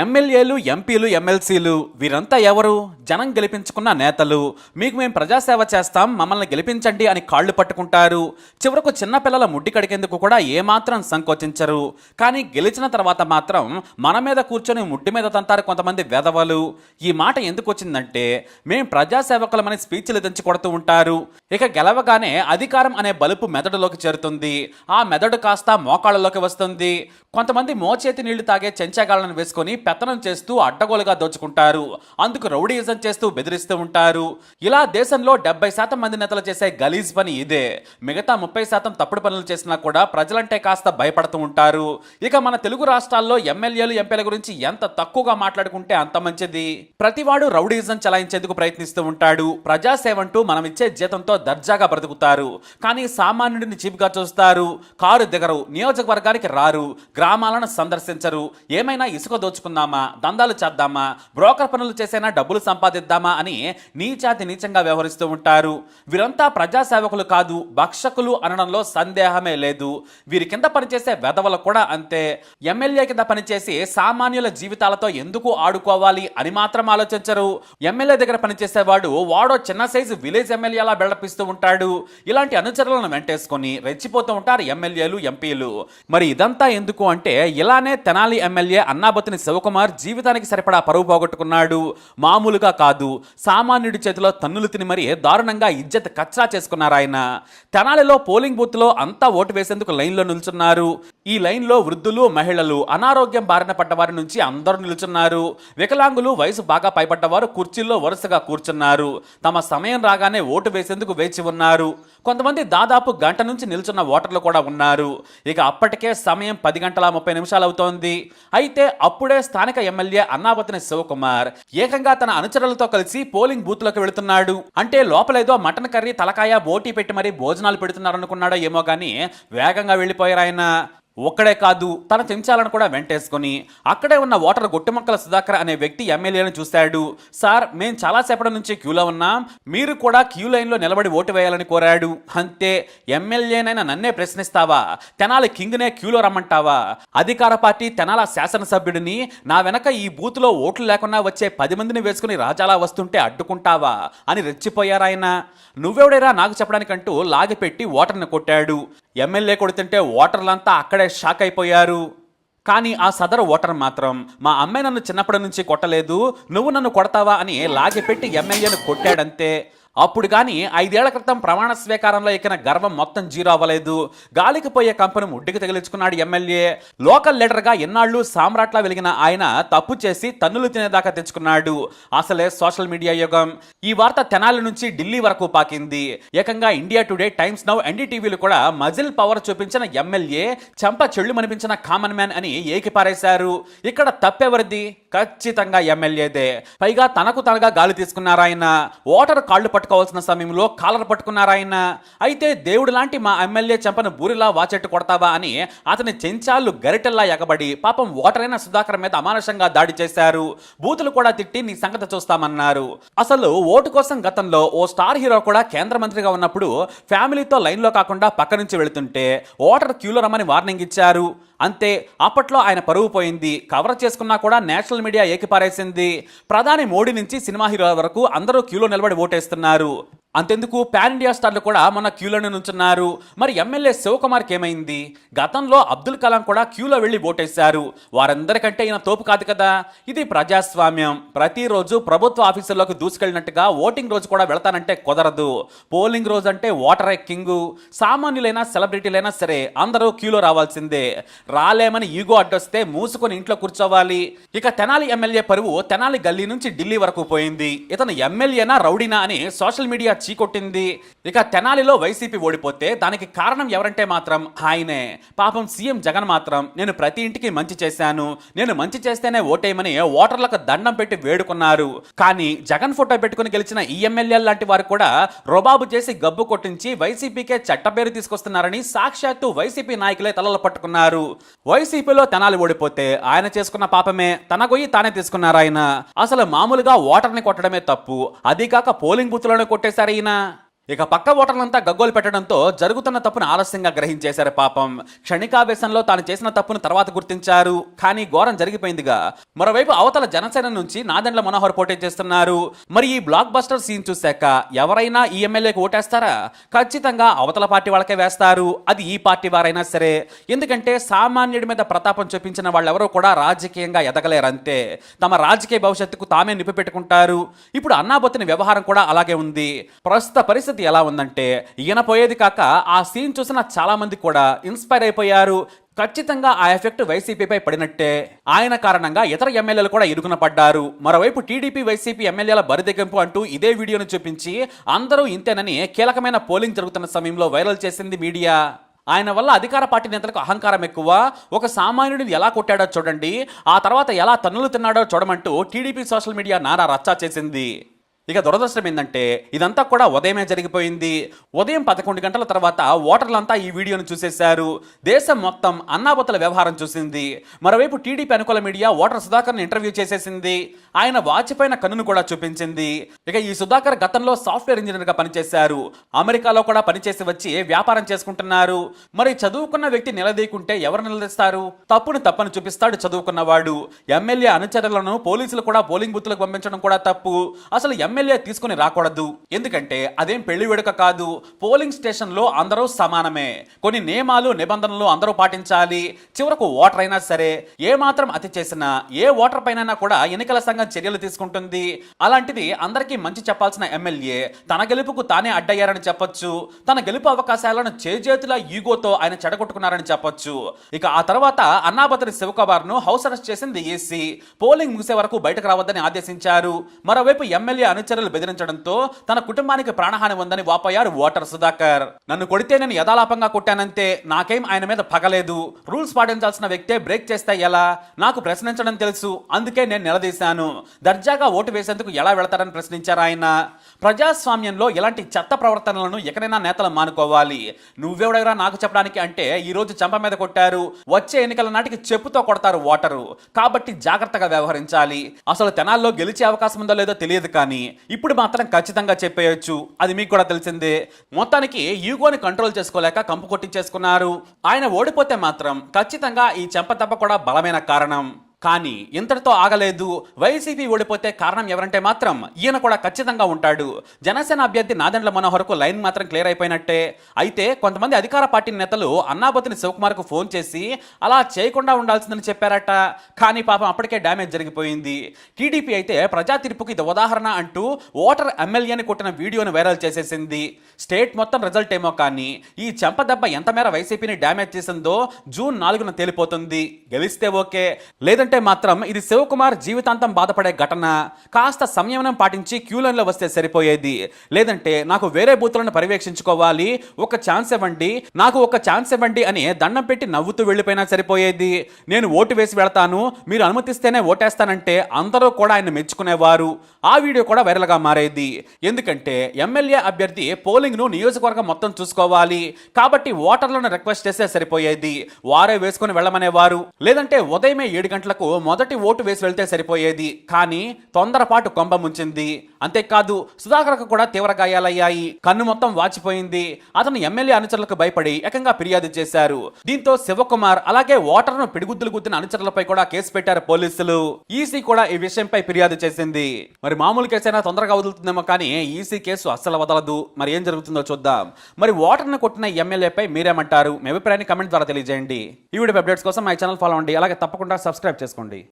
ఎమ్మెల్యేలు ఎంపీలు ఎమ్మెల్సీలు వీరంతా ఎవరు? జనం గెలిపించుకున్న నేతలు. మీకు మేము ప్రజాసేవ చేస్తాం మమ్మల్ని గెలిపించండి అని కాళ్ళు పట్టుకుంటారు. చివరకు చిన్నపిల్లల ముడ్డి కడిగేందుకు కూడా ఏమాత్రం సంకోచించరు. కానీ గెలిచిన తర్వాత మాత్రం మన మీద కూర్చొని ముడ్డి మీద తంతారు కొంతమంది వెధవలు. ఈ మాట ఎందుకు వచ్చిందంటే మేము ప్రజాసేవకులమని స్పీచ్లు తెంచి కొడుతూ ఉంటారు. ఇక గెలవగానే అధికారం అనే బలుపు మెదడులోకి చేరుతుంది. ఆ మెదడు కాస్త మోకాళ్ళలోకి వస్తుంది. కొంతమంది మోచేతి నీళ్ళు తాగే చెంచాగాళ్ళను వేసుకొని పెత్తనం చేస్తూ అడ్డగోలుగా దోచుకుంటారు. అందుకు రౌడీయిజం చేస్తూ బెదిరిస్తూ ఉంటారు. ఇలా దేశంలో డెబ్బై శాతం మంది నేతలు చేసే గలీజ్ పని ఇదే. మిగతా ముప్పై శాతం తప్పుడు పనులు చేసినా కూడా ప్రజలంటే కాస్త భయపడుతూ ఉంటారు. ఇక మన తెలుగు రాష్ట్రాల్లో ఎమ్మెల్యేలు ఎంపీల గురించి ఎంత తక్కువగా మాట్లాడుకుంటే అంత మంచిది. ప్రతివాడు రౌడీయిజం చలాయించేందుకు ప్రయత్నిస్తూ ఉంటాడు. ప్రజాసేవంటూ మనం ఇచ్చే జీతంతో దర్జాగా బ్రతుకుతారు. కానీ సామాన్యుడిని చీప్గా చూస్తారు. కారు దిగరు నియోజకవర్గానికి రారు గ్రామాలను సందర్శించరు. ఏమైనా ఇసుక చేసుకుందామా? దందాలు చేద్దామా? బ్రోకర్ పనులు చేసైనా? డబ్బులు సంపాదిద్దామా? అని నీచాతి నీచంగా వ్యవహరిస్తూ ఉంటారు. వీరంతా ప్రజాసేవకులు కాదు భక్షకులు అనడంలో సందేహమే లేదు. వీరి కింద పనిచేసే వెధవలు కూడా అంతే. ఎమ్మెల్యే కింద పనిచేసి సామాన్యుల జీవితాలతో ఎందుకు ఆడుకోవాలి అని మాత్రం ఆలోచించరు. ఎమ్మెల్యే దగ్గర పనిచేసేవాడు వాడో చిన్న సైజు విలేజ్ ఎమ్మెల్యేలా బెళ్ళపిస్తూ ఉంటాడు. ఇలాంటి అనుచరులను వెంటేసుకొని రెచ్చిపోతూ ఉంటారు ఎమ్మెల్యేలు ఎంపీలు. మరి ఇదంతా ఎందుకు అంటే ఇలానే తెనాలి ఎమ్మెల్యే అన్నాబతిని శివకుమార్ జీవితానికి సరిపడా పరువు పోగొట్టుకున్నాడు. మామూలుగా కాదు. సామాన్యుడి చేతిలో తన్నులు తిని మరీ దారుణంగా ఇజ్జత్ కచ్చా చేసుకున్నారు ఆయన. తెనాలిలో పోలింగ్ బూత్లో అంతా ఓటు వేసేందుకు లైన్లో నిల్చున్నారు. ఈ లైన్లో వృద్ధులు మహిళలు అనారోగ్యం బారిన పడ్డ వారి నుంచి అందరూ నిలుచున్నారు. వికలాంగులు వయసు బాగా పైపడ్డవారు కుర్చీల్లో వరుసగా కూర్చున్నారు. తమ సమయం రాగానే ఓటు వేసేందుకు వేచి ఉన్నారు. కొంతమంది దాదాపు గంట నుంచి నిల్చున్న ఓటర్లు కూడా ఉన్నారు. ఇక అప్పటికే సమయం పది గంటల ముప్పై నిమిషాలు అవుతోంది. అయితే అప్పుడే స్థానిక ఎమ్మెల్యే అన్నావతిని శివకుమార్ ఏకంగా తన అనుచరులతో కలిసి పోలింగ్ బూత్లోకి వెళుతున్నాడు. అంటే లోపలేదో మటన్ కర్రీ తలకాయ బోటీ పెట్టి మరీ భోజనాలు పెడుతున్నారనుకున్నాడో ఏమో కానీ వేగంగా వెళ్ళిపోయారు ఆయన ఒక్కడే కాదు తన చెంచాలను కూడా వెంటేసుకొని అక్కడే ఉన్న ఓటర్ గొట్టుమక్కల సుధాకర్ అనే వ్యక్తి ఎమ్మెల్యేను చూశాడు. సార్ మేము చాలాసేపటి నుంచి క్యూలో ఉన్నాం. మీరు కూడా క్యూ లైన్లో నిలబడి ఓటు వేయాలని కోరాడు. అంతే ఎమ్మెల్యేనైనా నన్నే ప్రశ్నిస్తావా? తెనాలి కింగ్నే క్యూలో రమ్మంటావా? అధికార పార్టీ తెనాల శాసనసభ్యుడిని నా వెనక ఈ బూత్లో ఓట్లు లేకుండా వచ్చే పది మందిని వేసుకుని రాజాలా వస్తుంటే అడ్డుకుంటావా? అని రెచ్చిపోయారాయన. నువ్వెవడేరా నాకు చెప్పడానికంటూ లాగిపెట్టి ఓటర్ని కొట్టాడు. ఎమ్మెల్యే కొడుతుంటే ఓటర్లంతా అక్కడే షాక్ అయిపోయారు. కానీ ఆ సదరు ఓటర్ మాత్రం మా అమ్మాయి నన్ను చిన్నప్పటి నుంచి కొట్టలేదు నువ్వు నన్ను కొడతావా అని లాగిపెట్టి ఎమ్మెల్యేను కొట్టాడంతే. అప్పుడు కానీ ఐదేళ్ళ క్రితం ప్రమాణ స్వీకారంలో ఎక్కిన గర్వం మొత్తం జీరో అవ్వలేదు. గాలికి పోయే కంపెనీ ముడ్డికి తగిలించుకున్నాడు ఎమ్మెల్యే. లోకల్ లీడర్గా ఎన్నాళ్ళు సామ్రాట్లా వెలిగిన ఆయన తప్పు చేసి తన్నులు తినేదాకా తెచ్చుకున్నాడు. అసలే సోషల్ మీడియా యుగం. ఈ వార్త తెనాలి నుంచి ఢిల్లీ వరకు పాకింది. ఏకంగా ఇండియా టుడే టైమ్స్ నౌ ఎన్డీటీవీలు కూడా మజిల్ పవర్ చూపించిన ఎమ్మెల్యే చెంప చెళ్ళు మనిపించిన కామన్ మ్యాన్ అని ఏకిపారేశారు. ఇక్కడ తప్పెవరిది? ఖచ్చితంగా ఎమ్మెల్యేదే పైగా తనకు తనగా గాలి తీసుకున్నారాయన. ఓటర్ కాళ్ళు పట్టుకోవాల్సిన సమయంలో కాలర్ పట్టుకున్నారాయన. అయితే దేవుడు లాంటి మా ఎమ్మెల్యే చెంపను బూరిలా వాచెట్టు కొడతావా అని అతని చెంచాళ్ళు గరిటెల్లా ఎగబడి పాపం ఓటరైన సుధాకర్ మీద అమానుషంగా దాడి చేశారు. బూతులు కూడా తిట్టి నీ సంగతి చూస్తామన్నారు. అసలు ఓటు కోసం గతంలో ఓ స్టార్ హీరో కూడా కేంద్ర మంత్రిగా ఉన్నప్పుడు ఫ్యామిలీతో లైన్లో కాకుండా పక్క నుంచి వెళుతుంటే ఓటర్ క్యూలో రమ్మని వార్నింగ్ ఇచ్చారు. అంతే అప్పట్లో ఆయన పరువు పోయింది. కవర్ చేసుకున్నా కూడా నేషనల్ మీడియా ఏకిపారేసింది. ప్రధాని మోడీ నుంచి సినిమా హీరో వరకు అందరూ క్యూలో నిలబడి ఓటేస్తున్నారు. అంతెందుకు పాన్ ఇండియా స్టార్లు కూడా మన క్యూలోనే నుంచున్నారు. మరి ఎమ్మెల్యే శివకుమార్కి ఏమైంది? గతంలో అబ్దుల్ కలాం కూడా క్యూలో వెళ్ళి ఓటేశారు. వారందరికంటే ఈయన తోపు కాదు కదా? ఇది ప్రజాస్వామ్యం. ప్రతిరోజు ప్రభుత్వ ఆఫీసుల్లోకి దూసుకెళ్ళినట్టుగా ఓటింగ్ రోజు కూడా వెళతానంటే కుదరదు. పోలింగ్ రోజు అంటే ఓటర్ కింగు సామాన్యులైనా సెలబ్రిటీలైనా సరే అందరూ క్యూలో రావాల్సిందే. రాలేమని ఈగో అడ్డొస్తే మూసుకొని ఇంట్లో కూర్చోవాలి. ఇక తెనాలి ఎమ్మెల్యే పరువు తెనాలి గల్లీ నుంచి ఢిల్లీ వరకు పోయింది. ఇతను ఎమ్మెల్యేనా రౌడీనా అని సోషల్ మీడియా చీకొట్టింది. ఇక తెనాలిలో వైసీపీ ఓడిపోతే దానికి కారణం ఎవరంటే మాత్రం ఆయనే. పాపం సీఎం జగన్ మాత్రం నేను ప్రతి ఇంటికి మంచి చేశాను. నేను మంచి చేస్తేనే ఓటేయమని ఓటర్లకు దండం పెట్టి వేడుకున్నారు. కానీ జగన్ ఫోటో పెట్టుకుని గెలిచిన ఈ లాంటి వారు కూడా రొబాబు చేసి గబ్బు కొట్టించి వైసీపీకే చట్టపేరు తీసుకొస్తున్నారని సాక్షాత్తు వైసీపీ నాయకులే తలలు పట్టుకున్నారు. వైసీపీలో తెనాలి ఓడిపోతే ఆయన చేసుకున్న పాపమే తన గొయ్యి తానే తీసుకున్నారు ఆయన. అసలు మామూలుగా ఓటర్ని కొట్టడమే తప్పు. అది కాక పోలింగ్ బూత్లోనే కొట్టేశారు ఈయన ఇక పక్క ఓటర్లంతా గగ్గోలు పెట్టడంతో జరుగుతున్న తప్పును ఆలస్యంగా గ్రహించేశారు పాపం. క్షణికావేశంలో తాను చేసిన తప్పును తర్వాత గుర్తించారు. కానీ ఘోరం జరిగిపోయిందిగా. మరోవైపు అవతల జనసేన నుంచి నాదెండ్ల మనోహర్ పోటీ చేస్తున్నారు. మరి ఈ బ్లాక్ బస్టర్ సీన్ చూశాక ఎవరైనా ఈ ఎమ్మెల్యేకి ఓటేస్తారా? ఖచ్చితంగా అవతల పార్టీ వాళ్ళకే వేస్తారు. అది ఈ పార్టీ వారైనా సరే. ఎందుకంటే సామాన్యుడి మీద ప్రతాపం చూపించిన వాళ్ళెవరూ కూడా రాజకీయంగా ఎదగలేరంతే తమ రాజకీయ భవిష్యత్తుకు తామే నిప్పు పెట్టుకుంటారు. ఇప్పుడు అన్నాబొత్తిన వ్యవహారం కూడా అలాగే ఉంది. ప్రస్తుత పరిస్థితి ఎలా ఉందంటే ఈయన పోయేది కాక ఆ సీన్ చూసిన చాలా మంది కూడా ఇన్స్పైర్ అయిపోయారు. ఖచ్చితంగా ఆ ఎఫెక్ట్ వైసీపీపై పడినట్టే. ఆయన కారణంగా ఇతర ఎమ్మెల్యేలు కూడా ఇరుకున పడ్డారు. మరోవైపు టీడీపీ వైసీపీ ఎమ్మెల్యేల బరిదెగింపు అంటూ ఇదే వీడియోను చూపించి అందరూ ఇంతేనని కీలకమైన పోలింగ్ జరుగుతున్న సమయంలో వైరల్ చేసింది మీడియా. ఆయన వల్ల అధికార పార్టీ నేతలకు అహంకారం ఎక్కువ. ఒక సామాన్యుడిని ఎలా కొట్టాడో చూడండి. ఆ తర్వాత ఎలా తన్నులు తిన్నాడో చూడమంటూ టీడీపీ సోషల్ మీడియా నానా రచ్చా చేసింది. ఇక దురదృష్టం ఏంటంటే ఇదంతా కూడా ఉదయమే జరిగిపోయింది. ఉదయం పదకొండు గంటల తర్వాత ఓటర్లంతా ఈ వీడియోను చూసేశారు. దేశం మొత్తం అన్నాబతుల వ్యవహారం చూసింది. మరోవైపు టీడీపీ అనుకూల మీడియా ఓటర్ సుధాకర్ని ఇంటర్వ్యూ చేసేసింది. ఆయన వాచిపోయిన కన్నును కూడా చూపించింది. ఇక ఈ సుధాకర్ గతంలో సాఫ్ట్వేర్ ఇంజనీర్గా పనిచేశారు. అమెరికాలో కూడా పనిచేసి వచ్చి వ్యాపారం చేసుకుంటున్నారు. మరి చదువుకున్న వ్యక్తి నిలదీకుంటే ఎవరు నిలదీస్తారు? తప్పుని తప్పని చూపిస్తాడు చదువుకున్నవాడు. ఎమ్మెల్యే అనుచరులను పోలీసులు కూడా పోలింగ్ బూత్లకు పంపించడం కూడా తప్పు. అసలు ఎమ్మెల్యే తీసుకుని రాకూడదు. ఎందుకంటే అదేం పెళ్ళి వేడుక కాదు. పోలింగ్ స్టేషన్లో అందరూ సమానమే. కొన్ని నియమాలు నిబంధనలు అందరూ పాటించాలి. చివరకు ఓటర్ అయినా సరే ఏ మాత్రం అతి చేసినా ఏ ఓటర్ పైన కూడా ఎన్నికల సంఘం చర్యలు తీసుకుంటుంది. అలాంటిది అందరికీ మంచి చెప్పాల్సిన ఎమ్మెల్యే తన గెలుపుకు తానే అడ్డయ్యారని చెప్పొచ్చు. తన గెలుపు అవకాశాలను చేజేతుల ఈగోతో ఆయన చెడగొట్టుకున్నారని చెప్పొచ్చు. ఇక ఆ తర్వాత అన్నాబతిని శివకుమార్ను హౌస్ అరెస్ట్ చేసింది ఏసీ పోలింగ్ ముగిసే వరకు బయటకు రావద్దని ఆదేశించారు. మరోవైపు ఎమ్మెల్యే అనుచరులు బెదిరించడంతో తన కుటుంబానికి ప్రాణహాని ఉందని వాపోయారు ఓటర్ సుధాకర్. నన్ను కొడితే నేను యథాలాపంగా కొట్టానంతే నాకేం ఆయన మీద పగలేదు. రూల్స్ పాటించాల్సిన వ్యక్తే బ్రేక్ చేస్తే ఎలా? నాకు ప్రశ్నించడం తెలుసు. అందుకే నేను నిలదీశాను. దర్జాగా ఓటు వేసేందుకు ఎలా వెళతారని ప్రశ్నించారు ఆయన. ప్రజాస్వామ్యంలో ఇలాంటి చెత్త ప్రవర్తనలను ఎక్కడైనా నేతలు మానుకోవాలి. నువ్వెవడెవరా నాకు చెప్పడానికి అంటే ఈ రోజు చంప మీద కొట్టారు. వచ్చే ఎన్నికల నాటికి చెప్పుతో కొడతారు ఓటరు. కాబట్టి జాగ్రత్తగా వ్యవహరించాలి. అసలు తెనాల్లో గెలిచే అవకాశం ఉందో లేదో తెలియదు కానీ ఇప్పుడు మాత్రం ఖచ్చితంగా చెప్పేయొచ్చు. అది మీకు కూడా తెలిసిందే. మొత్తానికి ఈగోని కంట్రోల్ చేసుకోలేక కంపు కొట్టించేసుకున్నారు. ఆయన ఓడిపోతే మాత్రం ఖచ్చితంగా ఈ చెంపదెబ్బ కూడా బలమైన కారణం. కానీ ఇంతటితో ఆగలేదు. వైసీపీ ఓడిపోతే కారణం ఎవరంటే మాత్రం ఈయన కూడా ఖచ్చితంగా ఉంటాడు. జనసేన అభ్యర్థి నాదెండ్ల మనోహర్కు లైన్ మాత్రం క్లియర్ అయిపోయినట్టే. అయితే కొంతమంది అధికార పార్టీ నేతలు అన్నాబతిని శివకుమార్కు ఫోన్ చేసి అలా చేయకుండా ఉండాల్సిందని చెప్పారట. కానీ పాపం అప్పటికే డ్యామేజ్ జరిగిపోయింది. టీడీపీ అయితే ప్రజా తీర్పుకి ఇది ఉదాహరణ అంటూ ఓటర్ ఎమ్మెల్యేని కొట్టిన వీడియోను వైరల్ చేసేసింది. స్టేట్ మొత్తం రిజల్ట్ ఏమో కానీ ఈ చెంపదెబ్బ ఎంత మేర వైసీపీని డ్యామేజ్ చేసిందో జూన్ నాలుగున తేలిపోతుంది. గెలిస్తే ఓకే లేదంటే మాత్రం ఇది శివకుమార్ జీవితాంతం బాధపడే ఘటన. కాస్త సంయమనం పాటించి క్యూలైన్లో వస్తే సరిపోయేది. లేదంటే నాకు వేరే బూతులను పర్యవేక్షించుకోవాలి. ఒక ఛాన్స్ ఇవ్వండి. నాకు ఒక ఛాన్స్ ఇవ్వండి అని దండం పెట్టి నవ్వుతూ వెళ్ళిపోయినా సరిపోయేది. నేను ఓటు వేసి వెళతాను. మీరు అనుమతిస్తేనే ఓటేస్తానంటే అందరూ కూడా ఆయన మెచ్చుకునేవారు. ఆ వీడియో కూడా వైరల్గా మారేది. ఎందుకంటే ఎమ్మెల్యే అభ్యర్థి పోలింగ్ను నియోజకవర్గం మొత్తం చూసుకోవాలి. కాబట్టి ఓటర్లను రిక్వెస్ట్ చేస్తే సరిపోయేది. వారే వేసుకుని వెళ్ళమనేవారు. లేదంటే ఉదయమే ఏడు గంటలకు మొదటి ఓటు వేసి వెళ్తే సరిపోయేది. కానీ తొందరపాటు కొంబ ముంచింది. అంతేకాదు సుధాకర్కు కూడా తీవ్ర గాయాలయ్యాయి. కన్ను మొత్తం వాచిపోయింది. అతను ఎమ్మెల్యే అనుచరులకు భయపడి ఏకంగా ఫిర్యాదు చేశారు. దీంతో శివకుమార్ అలాగే ఓటర్ను పిడిగుద్దులు గుద్దిన అనుచరులపై కూడా కేసు పెట్టారు పోలీసులు. ఈసీ కూడా ఈ విషయంపై ఫిర్యాదు చేసింది. మరి మామూలు కేసైనా తొందరగా వదులుతుందేమో కానీ ఈసీ కేసు అస్సలు వదలదు. మరి ఏం జరుగుతుందో చూద్దాం. మరి ఓటర్ను కొట్టిన ఎమ్మెల్యేపై మీరేమంటారు? మీ అభిప్రాయాన్ని కమెంట్ ద్వారా తెలియజేయండి. ఈ వీడియో అప్డేట్స్ కోసం మా ఛానల్ ఫాలో అవ్వండి. అలాగే తప్పకుండా సబ్స్క్రైబ్ చేసుకోండి.